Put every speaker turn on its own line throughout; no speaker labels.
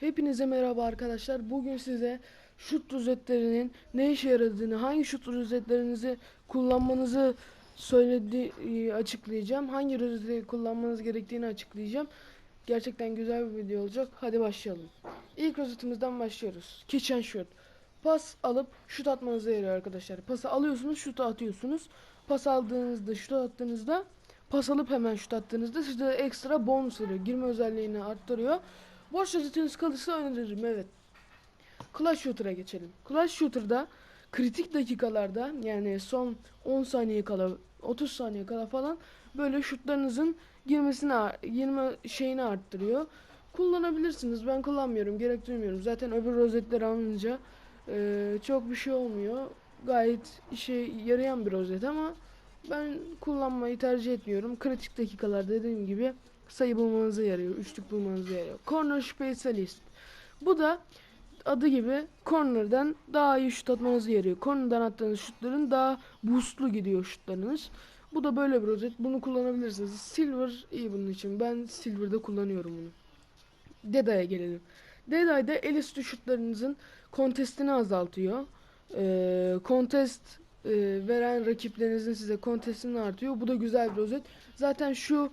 Hepinize merhaba arkadaşlar. Bugün size şut rozetlerinin ne işe yaradığını, hangi şut rozetlerinizi kullanmanızı söyledi e, açıklayacağım. Hangi rozeti kullanmanız gerektiğini açıklayacağım. Gerçekten güzel bir video olacak. Hadi başlayalım. İlk rozetimizden başlıyoruz. Catch and shoot. Pas alıp şut atmanıza yarıyor arkadaşlar. Pası alıyorsunuz, şutu atıyorsunuz. Pas aldığınızda, şut attığınızda pas alıp hemen şut attığınızda size ekstra bonus veriyor. Girme özelliğini arttırıyor. Boş rozetiniz kalırsa öneririm evet. Clutch Shooter'a geçelim. Clutch Shooter'da kritik dakikalarda yani son 10 saniye kala 30 saniye kala falan böyle şutlarınızın girmesini girme şeyini arttırıyor. Kullanabilirsiniz. Ben kullanmıyorum. Gerek duymuyorum. Zaten öbür rozetleri alınca eee, çok bir şey olmuyor. Gayet işe yarayan bir rozet ama ben kullanmayı tercih etmiyorum. Kritik dakikalarda dediğim gibi sayı bulmanıza yarıyor. Üçlük bulmanıza yarıyor. Corner Specialist. Bu da adı gibi corner'dan daha iyi şut atmanıza yarıyor. Corner'dan attığınız şutların daha boostlu gidiyor şutlarınız. Bu da böyle bir rozet. Bunu kullanabilirsiniz. Silver iyi bunun için. Ben Silver'da kullanıyorum bunu. Deadeye gelelim. Deadeye'de el üstü şutlarınızın kontestini azaltıyor. Ee, kontest e, veren rakiplerinizin size kontestini artıyor. Bu da güzel bir rozet. Zaten şu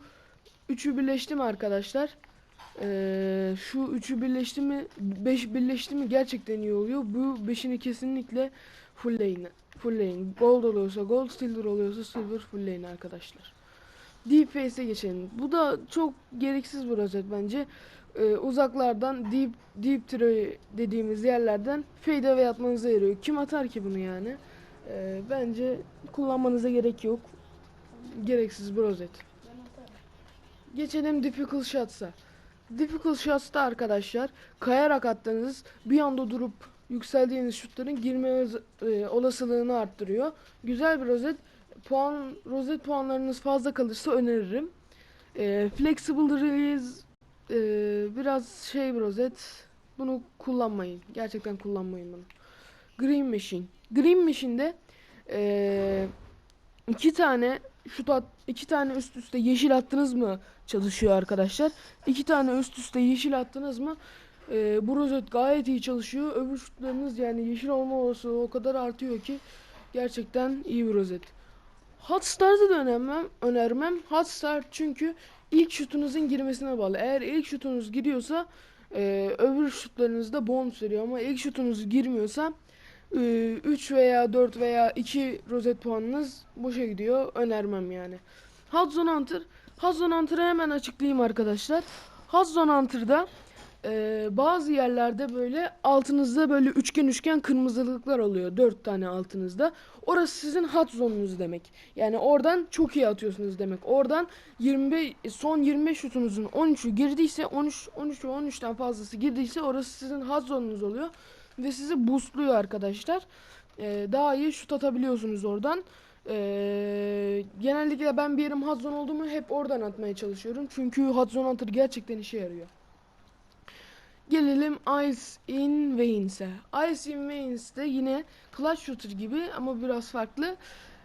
üçü birleşti mi arkadaşlar? Ee, şu üçü birleşti mi, beş birleşti mi gerçekten iyi oluyor. Bu beşini kesinlikle fullleyin. Fullleyin. Gold oluyorsa gold, silver oluyorsa silver fullleyin arkadaşlar. Deep Face'e geçelim. Bu da çok gereksiz bir rozet bence. Ee, uzaklardan deep deep tray dediğimiz yerlerden fade away atmanıza yarıyor. Kim atar ki bunu yani? Ee, bence kullanmanıza gerek yok. Gereksiz bir rozet. Geçelim difficult shots'a. Difficult shots'ta arkadaşlar kayarak attığınız bir anda durup yükseldiğiniz şutların girme e, olasılığını arttırıyor. Güzel bir rozet. Puan rozet puanlarınız fazla kalırsa öneririm. E, flexible release e, biraz şey bir rozet. Bunu kullanmayın. Gerçekten kullanmayın bunu. Green Machine. Green Machine'de e, iki tane şut at, iki tane üst üste yeşil attınız mı çalışıyor arkadaşlar. İki tane üst üste yeşil attınız mı e, bu rozet gayet iyi çalışıyor. Öbür şutlarınız yani yeşil olma olasılığı o kadar artıyor ki gerçekten iyi bir rozet. Hot Start'ı da önermem, önermem. Hot Start çünkü ilk şutunuzun girmesine bağlı. Eğer ilk şutunuz giriyorsa e, öbür şutlarınızda bonus veriyor ama ilk şutunuz girmiyorsa 3 veya 4 veya 2 rozet puanınız boşa gidiyor. Önermem yani. Zone Hunter. Zone Hunter'ı hemen açıklayayım arkadaşlar. Zone Hunter'da e, bazı yerlerde böyle altınızda böyle üçgen üçgen kırmızılıklar oluyor. 4 tane altınızda. Orası sizin hot demek. Yani oradan çok iyi atıyorsunuz demek. Oradan 25 son 25 şutunuzun 13'ü girdiyse 13 13 ve 13'ten fazlası girdiyse orası sizin hot oluyor ve sizi boostluyor arkadaşlar. Ee, daha iyi şut atabiliyorsunuz oradan. Ee, genellikle ben bir yerim zone oldu mu hep oradan atmaya çalışıyorum. Çünkü zone hunter gerçekten işe yarıyor. Gelelim Ice in Veins'e. Ice in Veins de yine clutch shooter gibi ama biraz farklı.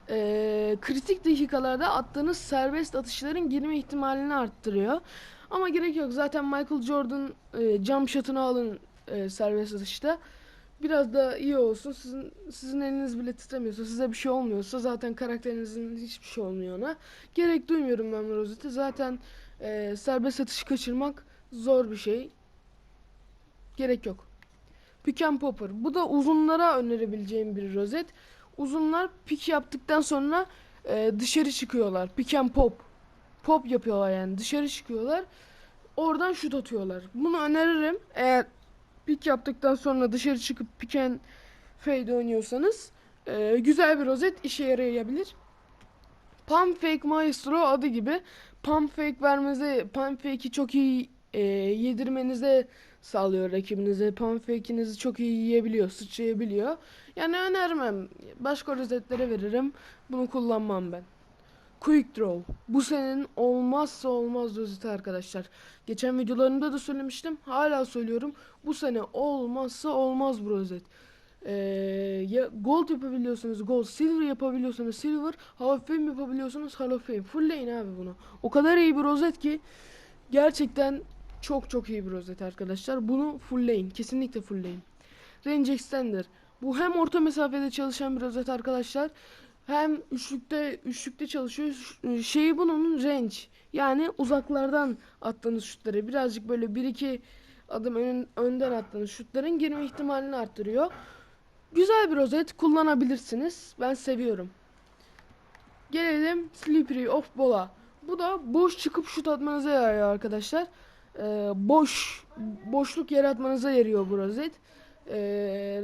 Ee, kritik dakikalarda attığınız serbest atışların girme ihtimalini arttırıyor. Ama gerek yok. Zaten Michael Jordan e, jump shot'ını alın e, serbest atışta. Biraz da iyi olsun. Sizin sizin eliniz bile titremiyorsa, size bir şey olmuyorsa zaten karakterinizin hiçbir şey olmuyor ona. Gerek duymuyorum ben bu rozeti. Zaten e, serbest atışı kaçırmak zor bir şey. Gerek yok. Pick and Popper. Bu da uzunlara önerebileceğim bir rozet. Uzunlar pik yaptıktan sonra e, dışarı çıkıyorlar. Pick and Pop. Pop yapıyorlar yani. Dışarı çıkıyorlar. Oradan şut atıyorlar. Bunu öneririm. Eğer pik yaptıktan sonra dışarı çıkıp pick and fade oynuyorsanız e, güzel bir rozet işe yarayabilir. Pump Fake Maestro adı gibi pump fake vermenize, pump fake'i çok iyi e, yedirmenize sağlıyor rakibinize. Pump fake'inizi çok iyi yiyebiliyor, sıçrayabiliyor. Yani önermem. Başka rozetlere veririm. Bunu kullanmam ben. Quick Draw. Bu senin olmazsa olmaz rozeti arkadaşlar. Geçen videolarımda da söylemiştim. Hala söylüyorum. Bu sene olmazsa olmaz bu rozet. Ee, ya gold yapabiliyorsunuz gold, silver yapabiliyorsunuz silver, hall of fame yapabiliyorsunuz hall of fame. Fullleyin abi bunu. O kadar iyi bir rozet ki gerçekten Çok çok iyi bir rozet arkadaşlar. Bunu fullleyin. Kesinlikle fullleyin. Range Extender. Bu hem orta mesafede çalışan bir rozet arkadaşlar. Hem üçlükte üçlükte çalışıyor. Ş- Şeyi bunun range. Yani uzaklardan attığınız şutları birazcık böyle 1-2 adım ön- önden attığınız şutların girme ihtimalini arttırıyor. Güzel bir rozet kullanabilirsiniz. Ben seviyorum. Gelelim Slippery of Ball'a. Bu da boş çıkıp şut atmanıza yarıyor arkadaşlar. Ee, boş boşluk yaratmanıza yarıyor bu rozet. Ee,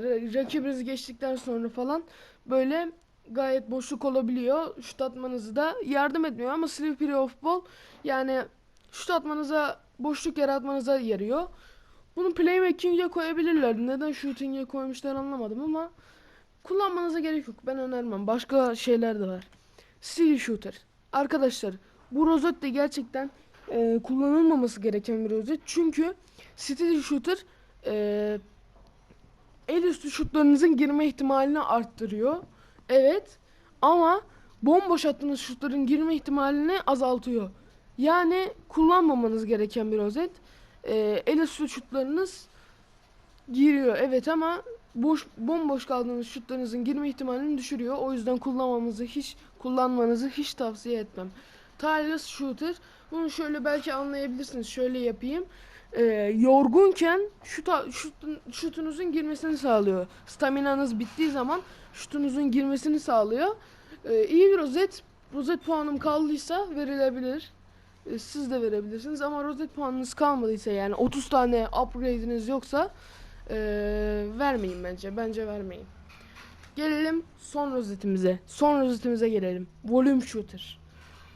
ra- rakibinizi geçtikten sonra falan böyle gayet boşluk olabiliyor. Şut atmanızı da yardım etmiyor ama Slippery of Ball yani şut atmanıza boşluk yaratmanıza yarıyor. Bunu playmaking'e koyabilirler. Neden shooting'e koymuşlar anlamadım ama kullanmanıza gerek yok. Ben önermem. Başka şeyler de var. Steel Shooter. Arkadaşlar bu rozet de gerçekten e, kullanılmaması gereken bir rozet. Çünkü Steel Shooter e, el üstü şutlarınızın girme ihtimalini arttırıyor. Evet ama bomboş attığınız şutların girme ihtimalini azaltıyor. Yani kullanmamanız gereken bir rozet. E, el üstü şutlarınız giriyor evet ama boş bomboş kaldığınız şutlarınızın girme ihtimalini düşürüyor. O yüzden kullanmamızı hiç kullanmanızı hiç tavsiye etmem. Tireless shooter. Bunu şöyle belki anlayabilirsiniz. Şöyle yapayım. Ee, yorgunken şuta, şutun, şutunuzun girmesini sağlıyor. Staminanız bittiği zaman şutunuzun girmesini sağlıyor. Ee, iyi bir rozet. Rozet puanım kaldıysa verilebilir. Ee, siz de verebilirsiniz ama rozet puanınız kalmadıysa yani 30 tane upgrade'iniz yoksa ee, vermeyin bence. Bence vermeyin. Gelelim son rozetimize. Son rozetimize gelelim. Volume Shooter.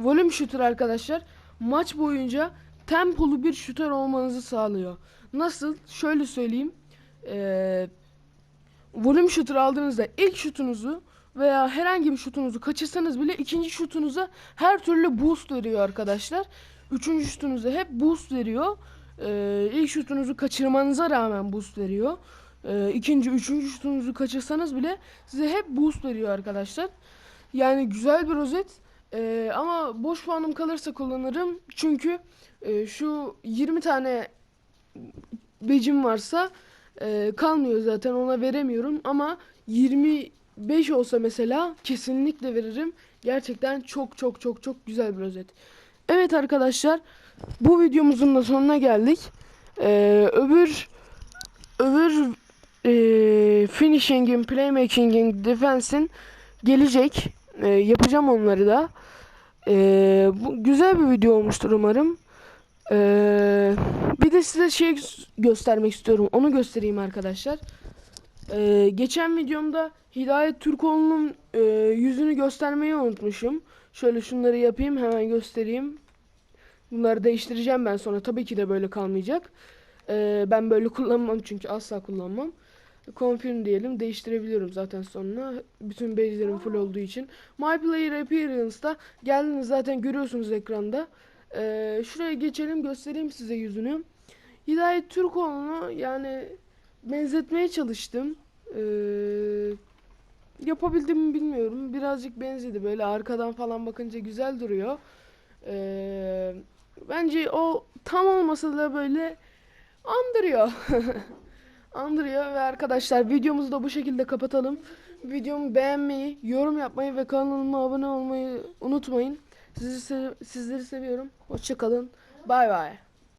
Volume Shooter arkadaşlar maç boyunca tempolu bir şutör olmanızı sağlıyor. Nasıl? Şöyle söyleyeyim. Ee, volume Shooter aldığınızda ilk şutunuzu veya herhangi bir şutunuzu kaçırsanız bile ikinci şutunuza her türlü boost veriyor arkadaşlar. Üçüncü şutunuza hep boost veriyor. Ee, ilk şutunuzu kaçırmanıza rağmen boost veriyor. Ee, ikinci, üçüncü şutunuzu kaçırsanız bile size hep boost veriyor arkadaşlar. Yani güzel bir rozet. Ee, ama boş puanım kalırsa kullanırım. Çünkü e, şu 20 tane becim varsa e, kalmıyor zaten ona veremiyorum. Ama 25 olsa mesela kesinlikle veririm. Gerçekten çok çok çok çok güzel bir rozet. Evet arkadaşlar bu videomuzun da sonuna geldik. Ee, öbür öbür e, finishing'in, playmaking'in, defense'in gelecek. E, yapacağım onları da. E, bu güzel bir video olmuştur umarım. E, bir de size şey göstermek istiyorum. Onu göstereyim arkadaşlar. E, geçen videomda Hidayet Türkoğlu'nun e, yüzünü göstermeyi unutmuşum. Şöyle şunları yapayım hemen göstereyim. Bunları değiştireceğim ben sonra. Tabii ki de böyle kalmayacak. Ee, ben böyle kullanmam çünkü asla kullanmam. Confirm diyelim. Değiştirebiliyorum zaten sonra. Bütün base'lerim full olduğu için. My Player Appearance'da geldiniz zaten görüyorsunuz ekranda. Ee, şuraya geçelim göstereyim size yüzünü. Hidayet Türkoğlu'nu yani benzetmeye çalıştım. Ee, yapabildim mi bilmiyorum. Birazcık benzedi. Böyle arkadan falan bakınca güzel duruyor. Ee, bence o tam olmasa da böyle andırıyor. andırıyor ve arkadaşlar videomuzu da bu şekilde kapatalım. Videomu beğenmeyi, yorum yapmayı ve kanalıma abone olmayı unutmayın. Sizi sizleri seviyorum. Hoşçakalın. Bay bay.